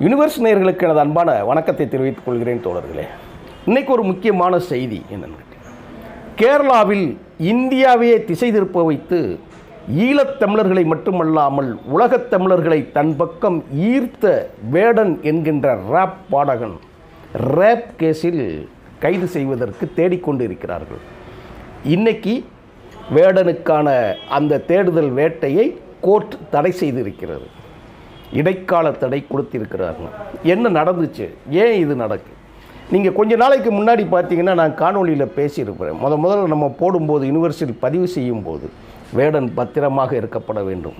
Universe நேயர்களுக்கு எனது அன்பான வணக்கத்தை தெரிவித்துக் கொள்கிறேன் தோழர்களே. இன்னைக்கு ஒரு முக்கியமான செய்தி என்னன்னு கேரளாவில் இந்தியாவையே திசை திருப்ப வைத்து ஈழத் தமிழர்களை மட்டுமல்லாமல் உலகத் தமிழர்களை தன் பக்கம் ஈர்த்த வேடன் என்கின்ற ரேப் பாடகன் ரேப் கேஸில் கைது செய்வதற்கு தேடிக்கொண்டு இருக்கிறார்கள் இன்னைக்கு வேடனுக்கான அந்த தேடுதல் வேட்டையை கோர்ட் தடை செய்திருக்கிறது. இடைக்கால தடை கொடுத்திருக்கிறார்கள். என்ன நடந்துச்சு? ஏன் இது நடக்கு? நீங்கள் கொஞ்ச நாளைக்கு முன்னாடி பார்த்தீங்கன்னா நான் காணொளியில் பேசியிருக்கிறேன். முத முதல்ல நம்ம போடும்போது யூனிவர்சிட்டியில் பதிவு செய்யும் போது வேடன் பத்திரமாக இருக்கப்பட வேண்டும்.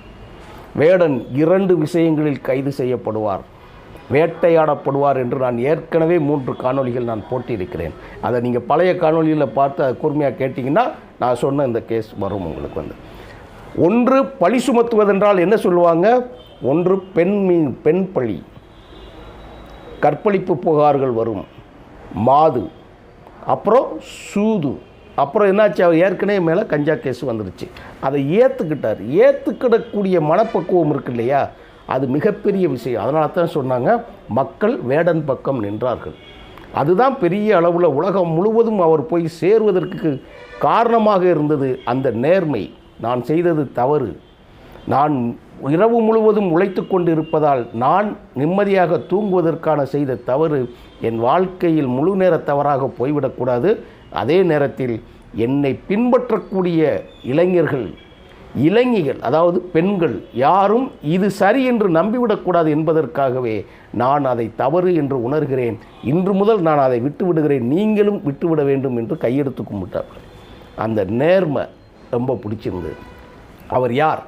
வேடன் இரண்டு விஷயங்களில் கைது செய்யப்படுவார். வேட்டையாடப்படுவார் என்று நான் ஏற்கனவே மூன்று காணொளிகள் நான் போட்டியிருக்கிறேன் அதை நீங்கள் பழைய காணொலியில் பார்த்து அதை கூர்மையாக கேட்டிங்கன்னா நான் சொன்ன இந்த கேஸ் வரும் உங்களுக்கு வந்து. ஒன்று பழி சுமத்துவதென்றால் என்ன சொல்லுவாங்க? ஒன்று பெண் மீன் பெண் பழி. கற்பழிப்பு புகார்கள் வரும். மாது. அப்புறம் சூது. அப்புறம் என்னாச்சு? அவர் ஏற்கனவே மேலே கஞ்சா கேஸ் வந்துடுச்சு அதை ஏற்றுக்கிட்டார் ஏற்றுக்கிடக்கூடிய மனப்பக்குவம் இருக்கு இல்லையா? அது மிகப்பெரிய விஷயம். அதனால தான் சொன்னாங்க மக்கள் வேடன் பக்கம் நின்றார்கள். அதுதான் பெரிய அளவில் உலகம் முழுவதும் அவர் போய் சேருவதற்கு காரணமாக இருந்தது அந்த நேர்மை. நான் செய்தது தவறு. நான் இரவு முழுவதும் உழைத்து கொண்டு இருப்பதால் நான் நிம்மதியாக தூங்குவதற்கான செய்த தவறு என் வாழ்க்கையில் முழு நேர தவறாக போய்விடக்கூடாது. அதே நேரத்தில் என்னை பின்பற்றக்கூடிய இளைஞர்கள் இளைஞிகள் அதாவது பெண்கள் யாரும் இது சரி என்று நம்பிவிடக்கூடாது என்பதற்காகவே நான் அதை தவறு என்று உணர்கிறேன். இன்று முதல் நான் அதை விட்டுவிடுகிறேன். நீங்களும் விட்டுவிட வேண்டும் என்று கையெடுத்து கும்பிட்டார்கள். அந்த நேர்மை ரொம்ப பிடிச்சிருந்தது. அவர் யார்?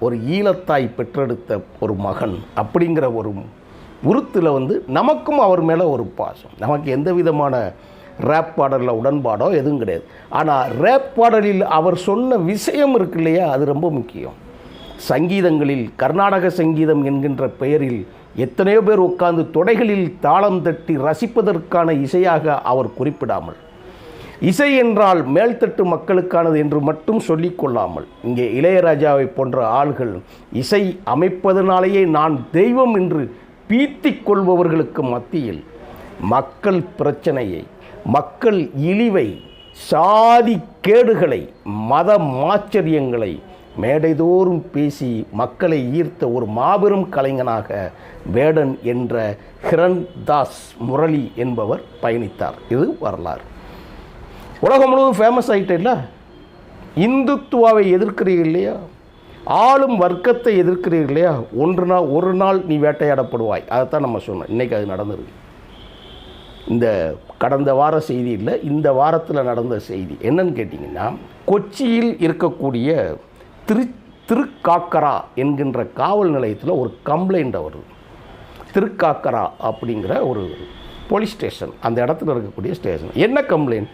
ஒரு ஈழத்தாய் பெற்றெடுத்த ஒரு மகன் அப்படிங்கிற ஒரு உருத்தில் வந்து நமக்கும் அவர் மேலே ஒரு பாசம். நமக்கு எந்த விதமான ரேப் பாடலில் உடன்பாடோ எதுவும் கிடையாது. ஆனால் ரேப் பாடலில் அவர் சொன்ன விஷயம் இருக்கு இல்லையா? அது ரொம்ப முக்கியம். சங்கீதங்களில் கர்நாடக சங்கீதம் என்கின்ற பெயரில் எத்தனையோ பேர் உட்கார்ந்து தொடைகளில் தாளம் தட்டி ரசிப்பதற்கான இசையாக அவர் குறிப்பிடாமல். இசை என்றால் மேல்தட்டு மக்களுக்கானது என்று மட்டும் சொல்லிக்கொள்ளாமல் இங்கே இளையராஜாவை போன்ற ஆள்கள் இசை அமைப்பதனாலேயே நான் தெய்வம் என்று பீத்திக் கொள்பவர்களுக்கு மத்தியில் மக்கள் பிரச்சனையை மக்கள் இழிவை சாதி கேடுகளை மத மாச்சரியங்களை மேடைதோறும் பேசி மக்களை ஈர்த்த ஒரு மாபெரும் கலைஞனாக வேடன் என்ற ஹிரண்தாஸ் முரளி என்பவர் பயணித்தார். இது வரலாறு. உலகம் முழுவதும் ஃபேமஸ் ஆகிட்டே இந்துத்துவாவை எதிர்க்கிறீர்கள் இல்லையா? ஆளும் வர்க்கத்தை எதிர்க்கிறீர்கள் இல்லையா? ஒன்று நாள் ஒரு நாள் நீ வேட்டையாடப்படுவாய். அதைத்தான் நம்ம சொன்னோம். இன்றைக்கி அது நடந்திருக்கு இந்த கடந்த வார செய்தி இல்லை இந்த வாரத்தில் நடந்த செய்தி. என்னன்னு கேட்டிங்கன்னா கொச்சியில் இருக்கக்கூடிய திரு திருக்காக்கரா என்கின்ற காவல் நிலையத்தில் ஒரு கம்ப்ளைண்ட் வருது. திருக்காக்கரா அப்படிங்கிற ஒரு போலீஸ் ஸ்டேஷன் அந்த இடத்துல இருக்கக்கூடிய ஸ்டேஷன் என்ன கம்ப்ளைண்ட்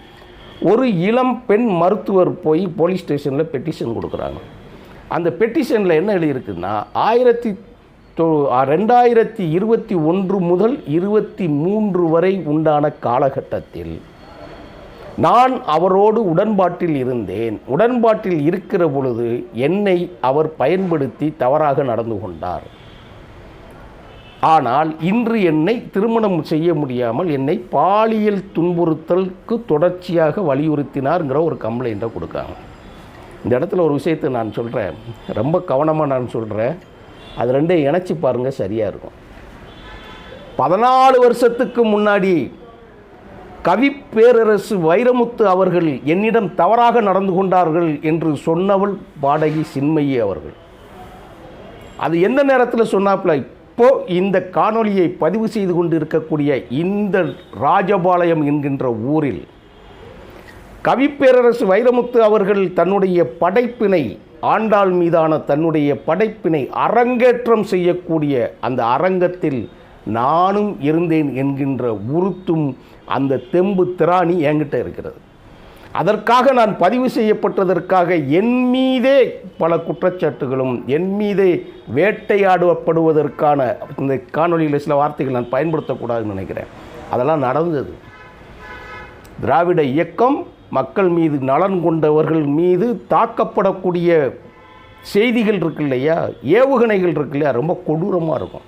ஒரு இளம் பெண் மருத்துவர் போய் போலீஸ் ஸ்டேஷனில் பெட்டிஷன் கொடுக்குறாங்க. அந்த பெட்டிஷனில் என்ன எழுதியிருக்குன்னா ஆயிரத்தி தொ ரெண்டாயிரத்தி இருபத்தி ஒன்று முதல் இருபத்தி மூன்று வரை உண்டான காலகட்டத்தில் நான் அவரோடு உடன்பாட்டில் இருந்தேன். உடன்பாட்டில் இருக்கிற பொழுது என்னை அவர் பயன்படுத்தி தவறாக நடந்து கொண்டார். ஆனால் இன்று என்னை திருமணம் செய்ய முடியாமல் என்னை பாலியல் துன்புறுத்தலுக்கு தொடர்ச்சியாக வலியுறுத்தினார்ங்கிற ஒரு கம்ப்ளைண்ட்டை கொடுக்காங்க. இந்த இடத்துல ஒரு விஷயத்தை நான் சொல்கிறேன் ரொம்ப கவனமாக நான் சொல்கிறேன் அது ரெண்டையும் இணைச்சி பாருங்கள் சரியாக இருக்கும். பதினாலு வருஷத்துக்கு முன்னாடி கவி பேரரசு வைரமுத்து அவர்கள் என்னிடம் தவறாக நடந்து கொண்டார்கள் என்று சொன்னவள் பாடகி சின்மையி அவர்கள். அது எந்த நேரத்தில் சொன்னாப்புல அப்போது இந்த காணொளியை பதிவு செய்து கொண்டு இருக்கக்கூடிய இந்த ராஜபாளையம் என்கின்ற ஊரில் கவிப்பேரரசு வைரமுத்து அவர்கள் தன்னுடைய படைப்பினை ஆண்டாள் மீதான தன்னுடைய படைப்பினை அரங்கேற்றம் செய்யக்கூடிய அந்த அரங்கத்தில் நானும் இருந்தேன் என்கின்ற உருத்தும் அந்த தெம்பு திராணி என்கிட்ட இருக்கிறது. அதற்காக நான் பதிவு செய்யப்பட்டதற்காக என் மீதே பல குற்றச்சாட்டுகளும் என் மீதே வேட்டையாடப்படுவதற்கான இந்த காணொலியில் சில வார்த்தைகள் நான் பயன்படுத்தக்கூடாதுன்னு நினைக்கிறேன். அதெல்லாம் நடந்தது. திராவிட இயக்கம் மக்கள் மீது நலன் கொண்டவர்கள் மீது தாக்கப்படக்கூடிய செய்திகள் இருக்கு இல்லையா ஏவுகணைகள் இருக்கு இல்லையா ரொம்ப கொடூரமாக இருக்கும்.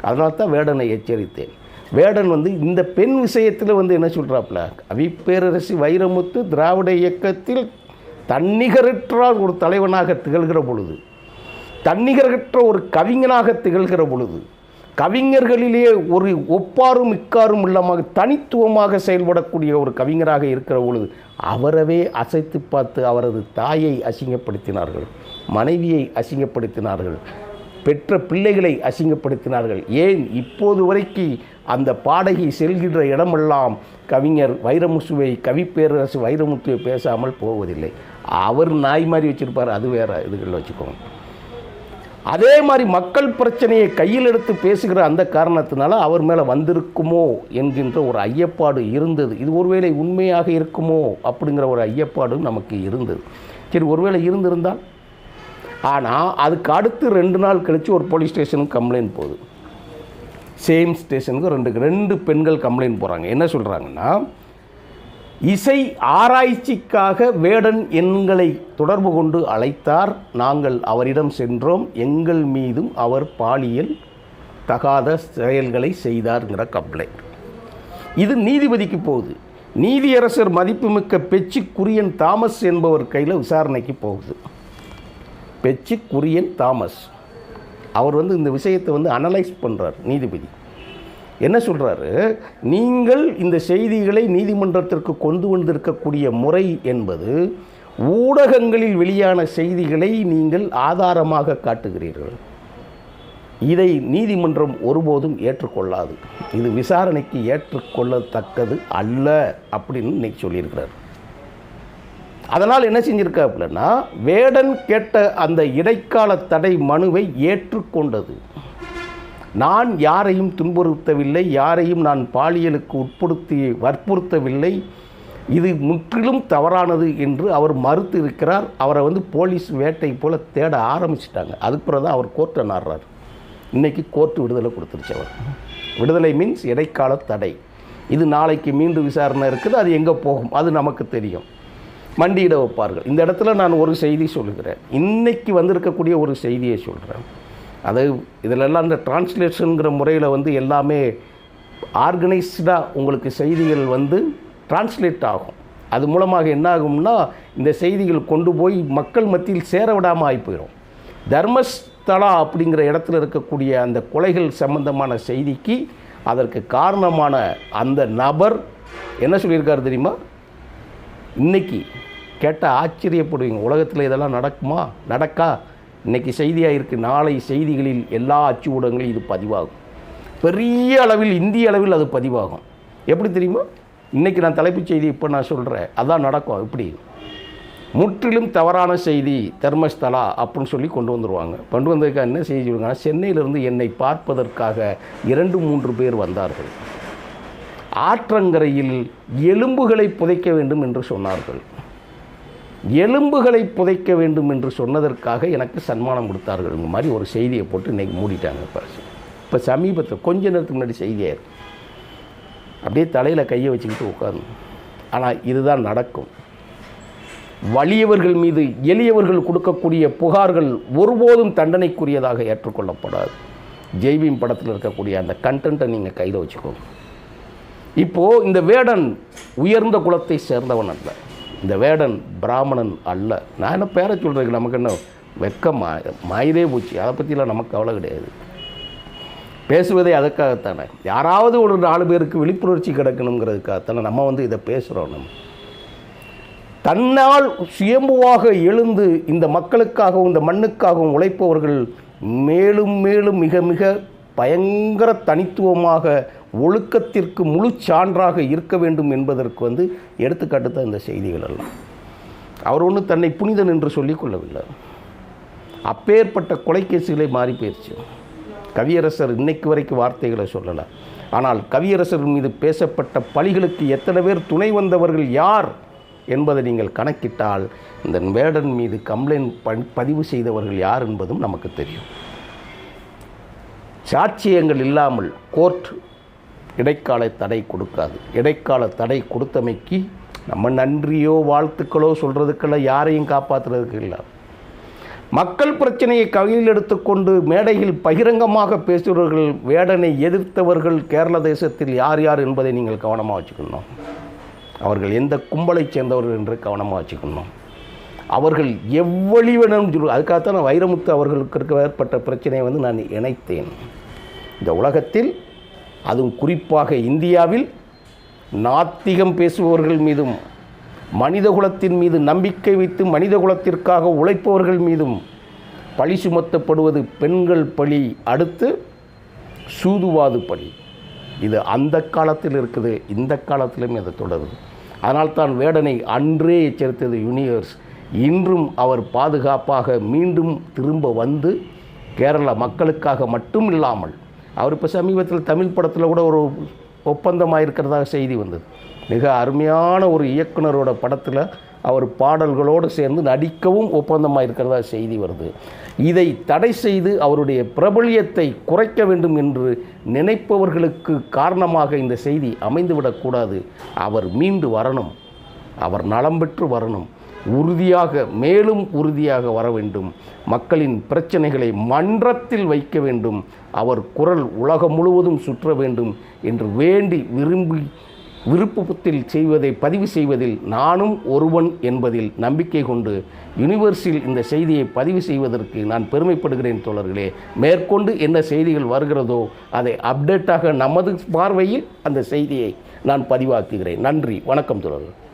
அதனால தான் வேடனை எச்சரித்தேன். வேடன் வந்து இந்த பெண் விஷயத்தில் வந்து என்ன சொல்கிறாப்புல அவிப்பேரரசி வைரமுத்து திராவிட இயக்கத்தில் தன்னிகரற்றால் ஒரு தலைவனாக திகழ்கிற பொழுது தன்னிகரற்ற ஒரு கவிஞனாக திகழ்கிற பொழுது கவிஞர்களிலேயே ஒரு ஒப்பாரும் இக்காரும் இல்லாமல் தனித்துவமாக செயல்படக்கூடிய ஒரு கவிஞராக இருக்கிற பொழுது அவரவே அசைத்து பார்த்து அவரது தாயை அசிங்கப்படுத்தினார்கள் மனைவியை அசிங்கப்படுத்தினார்கள். பெற்ற பிள்ளைகளை அசிங்கப்படுத்தினார்கள். ஏன்? இப்போது வரைக்கும் அந்த பாடகி செல்கின்ற இடமெல்லாம் கவிஞர் வைரமுசுவை கவிப்பேரரசு வைரமுத்துவை பேசாமல் போவதில்லை. அவர் நாய் மாதிரி வச்சுருப்பார் அது வேறு இதுகளில் வச்சுக்கோங்க. அதே மாதிரி மக்கள் பிரச்சனையை கையில் எடுத்து பேசுகிற அந்த காரணத்தினால அவர் மேலே வந்திருக்குமோ என்கின்ற ஒரு ஐயப்பாடு இருந்தது. இது ஒருவேளை உண்மையாக இருக்குமோ அப்படிங்கிற ஒரு ஐயப்பாடும் நமக்கு இருந்தது. சரி ஒருவேளை இருந்திருந்தால்? ஆனால் அதுக்கு அடுத்து ரெண்டு நாள் கழித்து ஒரு போலீஸ் ஸ்டேஷனுக்கு கம்ப்ளைண்ட் போகுது. சேம் ஸ்டேஷனுக்கு ரெண்டு ரெண்டு பெண்கள் கம்ப்ளைண்ட் போகிறாங்க என்ன சொல்கிறாங்கன்னா இசை ஆராய்ச்சிக்காக வேடன் எங்களை தொடர்பு கொண்டு அழைத்தார். நாங்கள் அவரிடம் சென்றோம். எங்கள் மீதும் அவர் பாலியல் தகாத செயல்களை செய்தார்ங்கிற கம்ப்ளைண்ட் இது நீதிபதிக்கு போகுது. நீதியரசர் மதிப்புமிக்க பெச்சு குரியன் தாமஸ் என்பவர் கையில் விசாரணைக்கு போகுது. பெச்சு குரியன் தாமஸ். அவர் வந்து இந்த விஷயத்தை வந்து அனலைஸ் பண்ணுறார் நீதிபதி. என்ன சொல்கிறாரு நீங்கள் இந்த செய்திகளை நீதிமன்றத்திற்கு கொண்டு வந்திருக்கக்கூடிய முறை என்பது ஊடகங்களில் வெளியான செய்திகளை நீங்கள் ஆதாரமாக காட்டுகிறீர்கள். இதை நீதிமன்றம் ஒருபோதும் ஏற்றுக்கொள்ளாது. இது விசாரணைக்கு ஏற்றுக்கொள்ளத்தக்கது அல்ல அப்படின்னு இன்னைக்கு சொல்லியிருக்கிறார். அதனால் என்ன செஞ்சுருக்காப்புலன்னா வேடன் கேட்ட அந்த இடைக்கால தடை மனுவை ஏற்றுக்கொண்டது. நான் யாரையும் துன்புறுத்தவில்லை யாரையும் நான் பாலியலுக்கு உட்படுத்தி வற்புறுத்தவில்லை. இது முற்றிலும் தவறானது என்று அவர் மறுத்து இருக்கிறார். அவரை வந்து போலீஸ் வேட்டை போல தேட ஆரம்பிச்சிட்டாங்க. அதுக்கு பிறகு தான் அவர் கோர்ட்டை நாடுறார். இன்றைக்கி கோர்ட்டு விடுதலை கொடுத்துருச்சு அவர். விடுதலை மீன்ஸ் இடைக்கால தடை. இது நாளைக்கு மீண்டும் விசாரணை இருக்குது அது எங்கே போகும்? அது நமக்கு தெரியும். மண்டியிட வைப்பார்கள். இந்த இடத்துல நான் ஒரு செய்தி சொல்லுகிறேன். இன்றைக்கி வந்திருக்கக்கூடிய ஒரு செய்தியை சொல்கிறேன் அது இதிலெல்லாம் இந்த டிரான்ஸ்லேஷனுங்கிற முறையில் வந்து எல்லாமே ஆர்கனைஸ்டாக உங்களுக்கு செய்திகள் வந்து டிரான்ஸ்லேட் ஆகும். அது மூலமாக என்ன ஆகும்னா இந்த செய்திகள் கொண்டு போய் மக்கள் மத்தியில் சேர விடாமல் ஆகி போயிடும் தர்மஸ்தலா அப்படிங்கிற இடத்துல இருக்கக்கூடிய அந்த கொலைகள் சம்பந்தமான செய்திக்கு அதற்கு காரணமான அந்த நபர் என்ன சொல்லியிருக்காரு தெரியுமா? இன்றைக்கி கேட்டால் ஆச்சரியப்படுவீங்க உலகத்தில் இதெல்லாம் நடக்குமா? நடக்கா? இன்றைக்கி செய்தியாக இருக்குது நாளை செய்திகளில் எல்லா அச்சு ஊடகங்களும் இது பதிவாகும். பெரிய அளவில் இந்திய அளவில் அது பதிவாகும். எப்படி தெரியுமா? இன்றைக்கி நான் தலைப்புச் செய்தி இப்போ நான் சொல்கிறேன் அதான் நடக்கும் இப்படி. முற்றிலும் தவறான செய்தி தர்மஸ்தலா அப்படின்னு சொல்லி கொண்டு வந்துடுவாங்க கொண்டு வந்ததுக்காக என்ன செய்தி சொல்லுங்கன்னா சென்னையிலிருந்து என்னை பார்ப்பதற்காக இரண்டு மூன்று பேர் வந்தார்கள். ஆற்றங்கரையில் எலும்புகளை புதைக்க வேண்டும் என்று சொன்னார்கள். எலும்புகளை புதைக்க வேண்டும் என்று சொன்னதற்காக எனக்கு சன்மானம் கொடுத்தார்கள். இந்த மாதிரி ஒரு செய்தியை போட்டு இன்றைக்கி மூடிட்டாங்க பரிசு இப்போ சமீபத்தில் கொஞ்ச நேரத்துக்கு முன்னாடி செய்தியாக அப்படியே தலையில் கையை வச்சுக்கிட்டு உட்காரணும். ஆனால் இதுதான் நடக்கும். வலியவர்கள் மீது எளியவர்கள் கொடுக்கக்கூடிய புகார்கள் ஒருபோதும் தண்டனைக்குரியதாக ஏற்றுக்கொள்ளப்படாது. ஜெய்பீம் படத்தில் இருக்கக்கூடிய அந்த கண்டென்ட்டை நீங்கள் கையில் வச்சுக்கோங்க. இப்போது இந்த வேடன் உயர்ந்த குலத்தை சேர்ந்தவன் அல்ல. இந்த வேடன் பிராமணன் அல்ல. நான் என்ன பேரை சொல்கிறேன் நமக்கு என்ன வெக்கம் மாயிரே போச்சு. அதை பற்றிலாம் நமக்கு கவலை கிடையாது. பேசுவதே அதுக்காகத்தானே. யாராவது ஒரு நாலு பேருக்கு விழிப்புணர்ச்சி கிடக்கணுங்கிறதுக்காகத்தானே நம்ம வந்து இதை பேசுகிறோம் நம்ம. தன்னால் சுயம்புவாக எழுந்து இந்த மக்களுக்காகவும் இந்த மண்ணுக்காகவும் உழைப்பவர்கள் மேலும் மேலும் மிக மிக பயங்கர தனித்துவமாக ஒழுக்கத்திற்கு முழு சான்றாக இருக்க வேண்டும் என்பதற்கு வந்து எடுத்துக்காட்டு தான் இந்த செய்திகள் எல்லாம். அவர் ஒன்று தன்னை புனிதன் என்று சொல்லிக்கொள்ளவில்லை அப்பேற்பட்ட கொலைக்கேசுகளை மாறி போயிடுச்சு கவியரசர் இன்னைக்கு வரைக்கும் வார்த்தைகளை சொல்லலை. ஆனால் கவியரசர் மீது பேசப்பட்ட பழிகளுக்கு எத்தனை பேர் துணை வந்தவர்கள் யார் என்பதை நீங்கள் கணக்கிட்டால் இந்த வேடன் மீது கம்ப்ளைண்ட் பதிவு செய்தவர்கள் யார் என்பதும் நமக்கு தெரியும். சாட்சியங்கள் இல்லாமல் கோர்ட் இடைக்கால தடை கொடுக்காது. இடைக்கால தடை கொடுத்தமைக்கு நம்ம நன்றியோ வாழ்த்துக்களோ சொல்கிறதுக்கெல்லாம் யாரையும் காப்பாற்றுறதுக்கு இல்லை. மக்கள் பிரச்சனையை கையில் எடுத்துக்கொண்டு மேடையில் பகிரங்கமாக பேசுபவர்கள் வேடனை எதிர்த்தவர்கள் கேரள தேசத்தில் யார் யார் என்பதை நீங்கள் கவனமாக வச்சுக்கணும். அவர்கள் எந்த கும்பலைச் சேர்ந்தவர்கள் என்று கவனமாக வச்சுக்கணும். அவர்கள் எவ்வளி வேணும் அதுக்காகத்தான் நான் வைரமுத்து அவர்களுக்கு இருக்க ஏற்பட்ட பிரச்சனையை வந்து நான் இணைத்தேன். இந்த உலகத்தில் அதுவும் குறிப்பாக இந்தியாவில் நாத்திகம் பேசுபவர்கள் மீதும் மனிதகுலத்தின் மீது நம்பிக்கை வைத்து மனிதகுலத்திற்காக உழைப்பவர்கள் மீதும் பழி சுமத்தப்படுவது பெண்கள் பழி அடுத்து சூதுவாது பழி. இது அந்த காலத்தில் இருக்குது இந்த காலத்திலும் அது தொடருது. அதனால்தான் வேடனை அன்றே எச்சரித்தது யூனிவர்ஸ். இன்றும் அவர் பாதுகாப்பாக மீண்டும் திரும்ப வந்து கேரள மக்களுக்காக மட்டும் இல்லாமல் அவர் இப்போ சமீபத்தில் தமிழ் படத்தில் கூட ஒரு ஒப்பந்தமாக இருக்கிறதாக செய்தி வந்தது. மிக அருமையான ஒரு இயக்குனரோட படத்தில் அவர் பாடல்களோடு சேர்ந்து நடிக்கவும் ஒப்பந்தமாக இருக்கிறதா செய்தி வருது. இதை தடை செய்து அவருடைய பிரபல்யத்தை குறைக்க வேண்டும் என்று நினைப்பவர்களுக்கு காரணமாக இந்த செய்தி அமைந்துவிடக்கூடாது. அவர் மீண்டு வரணும். அவர் நலம் பெற்று வரணும். உறுதியாக மேலும் உறுதியாக வர வேண்டும். மக்களின் பிரச்சனைகளை மன்றத்தில் வைக்க வேண்டும். அவர் குரல் உலகம் முழுவதும் சுற்ற வேண்டும் என்று வேண்டி விரும்பி விருப்பத்தில் செய்வதை பதிவு செய்வதில் நானும் ஒருவன் என்பதில் நம்பிக்கை கொண்டு யுனிவர்ஸில் இந்த செய்தியை பதிவு செய்வதற்கு நான் பெருமைப்படுகிறேன் தோழர்களே. மேற்கொண்டு என்ன செய்திகள் வருகிறதோ அதை அப்டேட்டாக நமது பார்வையில் அந்த செய்தியை நான் பதிவாக்குகிறேன். நன்றி. வணக்கம் தோழர்கள்.